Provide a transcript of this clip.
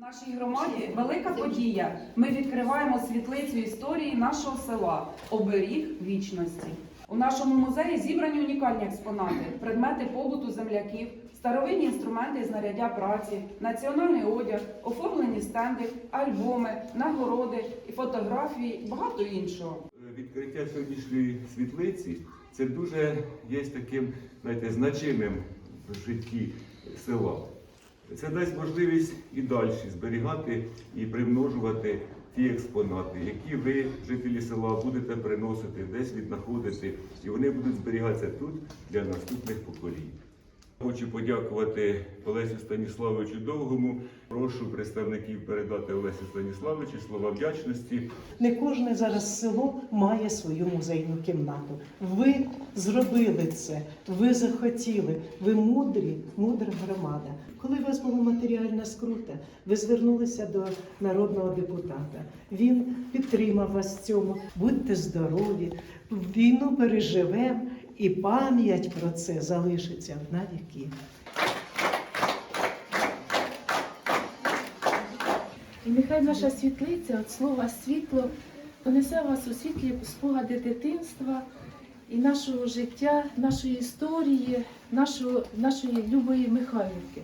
Нашій громаді велика подія. Ми відкриваємо світлицю історії нашого села Оберіг вічності. У нашому музеї зібрані унікальні експонати, предмети побуту земляків, старовинні інструменти і знаряддя праці, національний одяг, оформлені стенди, альбоми, нагороди і фотографії, багато іншого. Відкриття сьогоднішньої світлиці це дуже є таким знаєте, значимим в житті села. Це дасть можливість і далі зберігати і примножувати ті експонати, які ви, жителі села, будете приносити, десь віднаходити, і вони будуть зберігатися тут для наступних поколінь. Хочу подякувати Олесю Станіславовичу Довгому. Прошу представників передати Олесі Станіславовичу слова вдячності. Не кожне зараз село має свою музейну кімнату. Ви зробили це, ви захотіли, ви мудрі, мудра громада. Коли у вас була матеріальна скрута, ви звернулися до народного депутата. Він підтримав вас в цьому. Будьте здорові, війну переживемо, і пам'ять про це залишиться на віки. І нехай наша світлиця від слова світло понесе вас у світлі спогади дитинства і нашого життя, нашої історії, нашого, нашої любої Михайлівки.